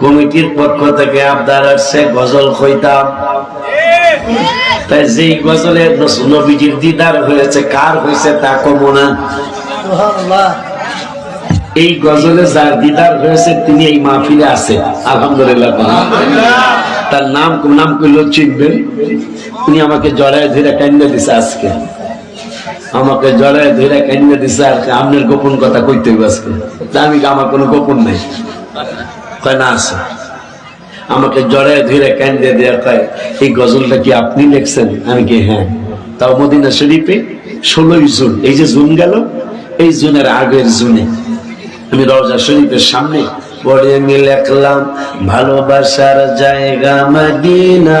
কমিটির পক্ষ থেকে আবদার আসছে গজল কইতাম। তাই যেই গজলের নস- নবীজির দিদার হয়েছে, কার হয়েছে তা কমো না। এই গজলে যার দিদার হয়েছে, তিনি এই মাহফিলে আছে। আলহামদুলিল্লাহ তার নাম নাম করলেও চিনবেন। উনি আমাকে জড়ায় ধরে কান্না দিছে আজকে। আমাকে জড়ায় ধরে কান্না দিছে আর আপনার গোপন কথা কইতে আজকে। আমি আমার কোনো গোপন নাই। কয়, না আছে আমাকে জড়ে ধীরে কেন্দ্রে দেওয়া কয়, এই গজলটা কি আপনি লিখছেন? আমি কি হ্যাঁ। তাও মদিনা শরীফে ষোলোই জুন, এই যে জুন গেল, এই জুনের আগের জুনে আমি রওজা শরীফের সামনে পড়ে আমি লেখলাম, ভালোবাসার জায়গা মদিনা।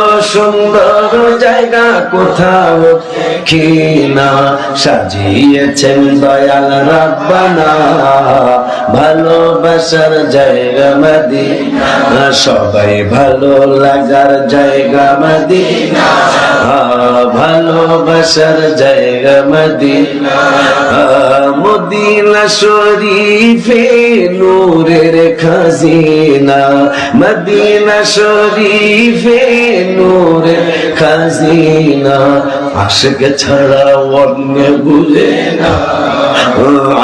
সুন্দর জায়গা কোথাও দেখি না সাজিয়েছেন দয়াল রাব্বানা। ভালোবাসার জায়গা মদিনা, সবাই ভালো লাগার জায়গা মদিনা। ভালোবাসার জায়গা মদিনা। মদিনা শরীফে নূরের খাজিনা। মদিনা শরীফে নূরের খাজিনা আশিক ছাড়া অন্য বুঝে না।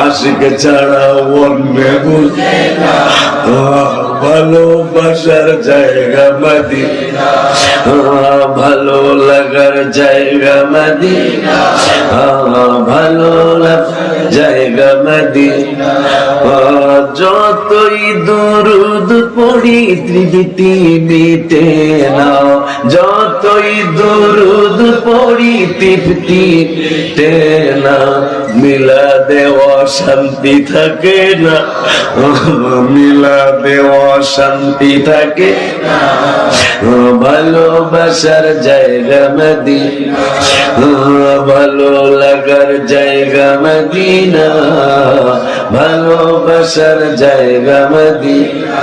আশিক ছাড়া অন্য বুঝে না। ভালোবাসার জায়গা মদিনা। ভালো লাগার জায়গা মদিনা। ভালো লাগার জায়গা মদিনা। যতই দুরুদ পড়ি, ত্রিবিতি মিটে না যতই দুরুদ পড়ি তৃপ্তি মিটে না মিলা দেওয়া শান্তি থাকে না। মিলা দেওয়া শান্তি থাকে ভালোবাসার জায়গা মদিনা। ভালো লাগার জায়গা মদিনা। ভালোবাসার জায়গা মদিনা।